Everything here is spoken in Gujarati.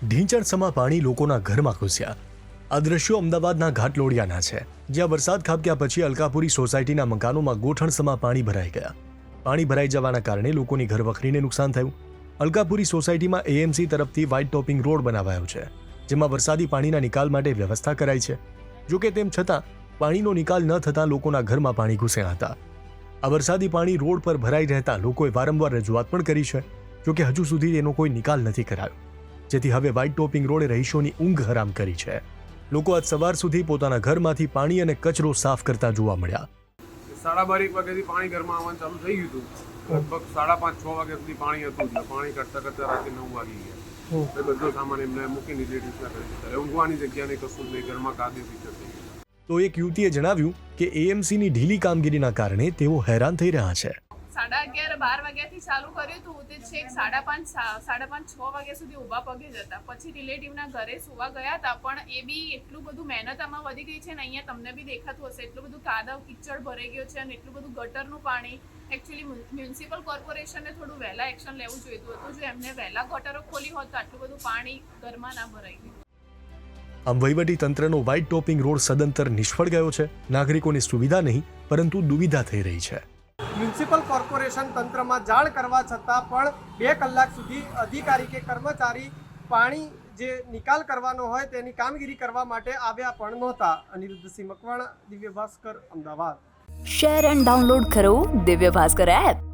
ઢીંચણસમા પાણી લોકોના ઘરમાં ઘૂસ્યા. આ દ્રશ્યો અમદાવાદના ઘાટલોડિયાના છે, જ્યાં વરસાદ ખાબક્યા પછી અલકાપુરી સોસાયટીના મકાનોમાં ગોઠણસમા પાણી ભરાઈ ગયા. પાણી ભરાઈ જવાના કારણે લોકોની ઘરવખરીને નુકસાન થયું. અલકાપુરી સોસાયટીમાં એએમસી તરફથી વ્હાઇટ ટોપિંગ રોડ બનાવાયો છે, જેમાં વરસાદી પાણીના નિકાલ માટે વ્યવસ્થા કરાઈ છે. જોકે તેમ છતાં, પાણીનો નિકાલ ન થતાં લોકોના ઘરમાં પાણી ઘૂસ્યા હતા. આ વરસાદી પાણી રોડ પર ભરાઈ રહેતા લોકોએ વારંવાર રજૂઆત પણ કરી છે, જોકે હજુ સુધી તેનો કોઈ નિકાલ નથી કરાયો. જેથી હવે વ્હાઇટ ટોપિંગ રોડે રહીશોની ઊંઘ હરામ કરી છે. લોકો આજ સવાર સુધી પોતાના ઘરમાંથી પાણી અને કચરો સાફ કરતા જોવા મળ્યા. સાડા બારેક વાગ્યાથી પાણી ઘરમાં આવવાનું ચાલુ થઈ ગયું હતું. લગભગ સાડા પાંચ છ વાગ્યા સુધી પાણી હતું એટલે પાણી કરતા કરતા રાતે નવ વાગી ગયા. એટલે બધો સામાન એમને મૂકી રિલેટિવ્સના કરી ઊંઘવાની જગ્યાને કશું જ નહીં. ઘરમાં કાદી ફીચર થઈ તો એક યુવતીએ જણાવ્યું કે એએમસીની ઢીલી કામગીરીના કારણે તેઓ હેરાન થઈ રહ્યા છે. સાડા અગિયાર બાર વાગ્યાથી ચાલુ કર્યું હતું. તે છેક સાડા પાંચ સાડા પાંચ, છ વાગ્યા સુધી ઊભા પગે જ હતા. પછી રિલેટિવના ઘરે સુવા ગયા હતા, પણ એ બી એટલું બધું મહેનત આમાં વધી ગઈ છે ને અહીંયા તમને બી દેખાતું હશે. એટલું બધું કાદવ કિચડ ભરાઈ ગયો છે અને એટલું બધું ગટરનું પાણી એકચ્યુઅલી મ્યુનિસિપલ કોર્પોરેશને થોડું વહેલા એક્શન લેવું જોઈતું હતું. જો એમને વહેલા ગટરો ખોલી હોત તો આટલું બધું પાણી ઘરમાં ના ભરાઈ ગયું. આમ તંત્રનો વ્હાઇટ ટોપિંગ રોડ સદંતર નિષ્ફળ ગયો છે. નાગરિકોની સુવિધા નહીં, પરંતુ દુવિધા થઈ રહી છે. મ્યુનિસિપલ કોર્પોરેશન તંત્રમાં જાણ કરવા છતાં પણ બે કલાક સુધી અધિકારી કે કર્મચારી પાણી જે નિકાલ કરવાનો હોય તેની કામગીરી કરવા માટે આવ્યા પણ નહોતા. Anirudhsinh Makwana, Divya Bhaskar, Ahmedabad. Share and download કરો દિવ્ય ભાસ્કર એપ.